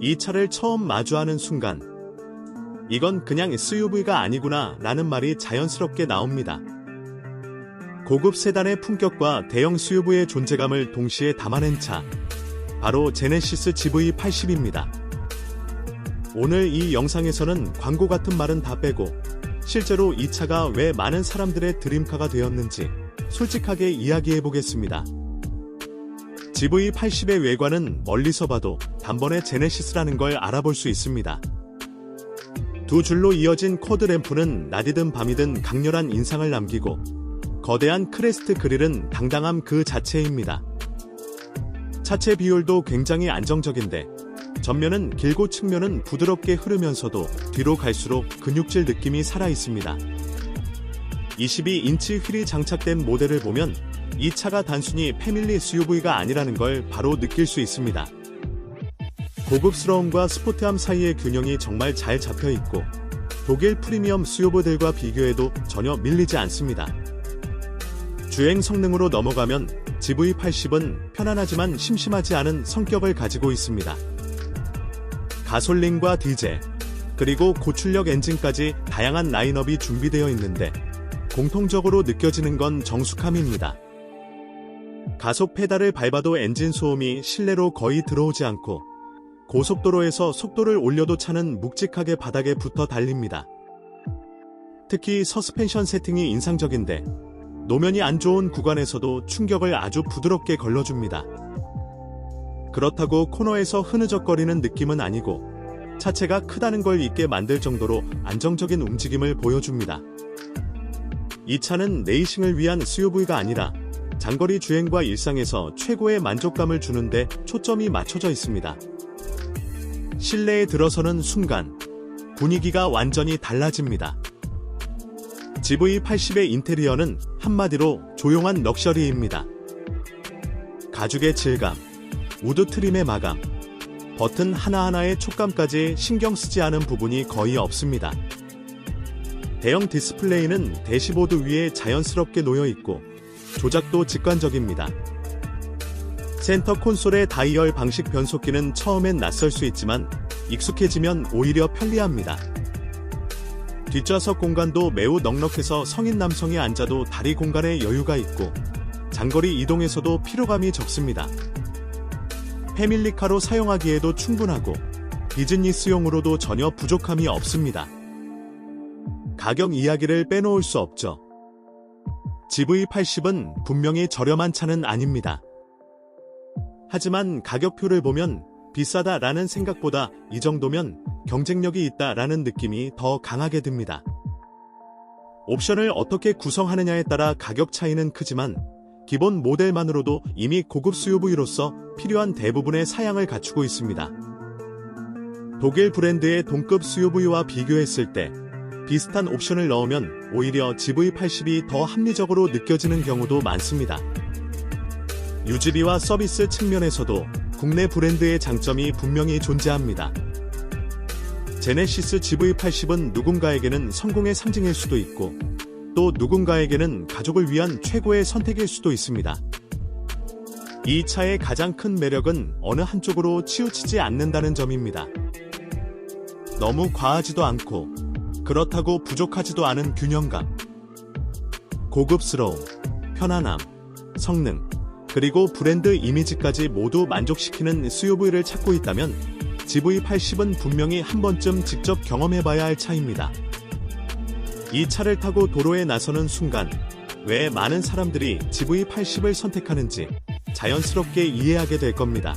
이 차를 처음 마주하는 순간, 이건 그냥 SUV가 아니구나 라는 말이 자연스럽게 나옵니다. 고급 세단의 품격과 대형 SUV의 존재감을 동시에 담아낸 차, 바로 제네시스 GV80입니다. 오늘 이 영상에서는 광고 같은 말은 다 빼고, 실제로 이 차가 왜 많은 사람들의 드림카가 되었는지 솔직하게 이야기해 보겠습니다. GV80의 외관은 멀리서 봐도 단번에 제네시스라는 걸 알아볼 수 있습니다. 두 줄로 이어진 코드 램프는 낮이든 밤이든 강렬한 인상을 남기고 거대한 크레스트 그릴은 당당함 그 자체입니다. 차체 비율도 굉장히 안정적인데 전면은 길고 측면은 부드럽게 흐르면서도 뒤로 갈수록 근육질 느낌이 살아 있습니다. 22인치 휠이 장착된 모델을 보면 이 차가 단순히 패밀리 SUV가 아니라는 걸 바로 느낄 수 있습니다. 고급스러움과 스포트함 사이의 균형이 정말 잘 잡혀 있고 독일 프리미엄 SUV들과 비교해도 전혀 밀리지 않습니다. 주행 성능으로 넘어가면 GV80은 편안하지만 심심하지 않은 성격을 가지고 있습니다. 가솔린과 디젤, 그리고 고출력 엔진까지 다양한 라인업이 준비되어 있는데 공통적으로 느껴지는 건 정숙함입니다. 가속 페달을 밟아도 엔진 소음이 실내로 거의 들어오지 않고 고속도로에서 속도를 올려도 차는 묵직하게 바닥에 붙어 달립니다. 특히 서스펜션 세팅이 인상적인데 노면이 안 좋은 구간에서도 충격을 아주 부드럽게 걸러줍니다. 그렇다고 코너에서 흐느적거리는 느낌은 아니고 차체가 크다는 걸 잊게 만들 정도로 안정적인 움직임을 보여줍니다. 이 차는 레이싱을 위한 SUV가 아니라 장거리 주행과 일상에서 최고의 만족감을 주는데 초점이 맞춰져 있습니다. 실내에 들어서는 순간 분위기가 완전히 달라집니다. GV80의 인테리어는 한마디로 조용한 럭셔리입니다. 가죽의 질감, 우드 트림의 마감, 버튼 하나하나의 촉감까지 신경 쓰지 않은 부분이 거의 없습니다. 대형 디스플레이는 대시보드 위에 자연스럽게 놓여 있고 조작도 직관적입니다. 센터 콘솔의 다이얼 방식 변속기는 처음엔 낯설 수 있지만 익숙해지면 오히려 편리합니다. 뒷좌석 공간도 매우 넉넉해서 성인 남성이 앉아도 다리 공간에 여유가 있고 장거리 이동에서도 피로감이 적습니다. 패밀리카로 사용하기에도 충분하고 비즈니스용으로도 전혀 부족함이 없습니다. 가격 이야기를 빼놓을 수 없죠. GV80은 분명히 저렴한 차는 아닙니다. 하지만 가격표를 보면 비싸다라는 생각보다 이 정도면 경쟁력이 있다라는 느낌이 더 강하게 듭니다. 옵션을 어떻게 구성하느냐에 따라 가격 차이는 크지만 기본 모델만으로도 이미 고급 SUV로서 필요한 대부분의 사양을 갖추고 있습니다. 독일 브랜드의 동급 SUV와 비교했을 때 비슷한 옵션을 넣으면 오히려 GV80이 더 합리적으로 느껴지는 경우도 많습니다. 유지비와 서비스 측면에서도 국내 브랜드의 장점이 분명히 존재합니다. 제네시스 GV80은 누군가에게는 성공의 상징일 수도 있고 또 누군가에게는 가족을 위한 최고의 선택일 수도 있습니다. 이 차의 가장 큰 매력은 어느 한쪽으로 치우치지 않는다는 점입니다. 너무 과하지도 않고 그렇다고 부족하지도 않은 균형감. 고급스러움, 편안함, 성능, 그리고 브랜드 이미지까지 모두 만족시키는 SUV를 찾고 있다면 GV80은 분명히 한 번쯤 직접 경험해봐야 할 차입니다. 이 차를 타고 도로에 나서는 순간 왜 많은 사람들이 GV80을 선택하는지 자연스럽게 이해하게 될 겁니다.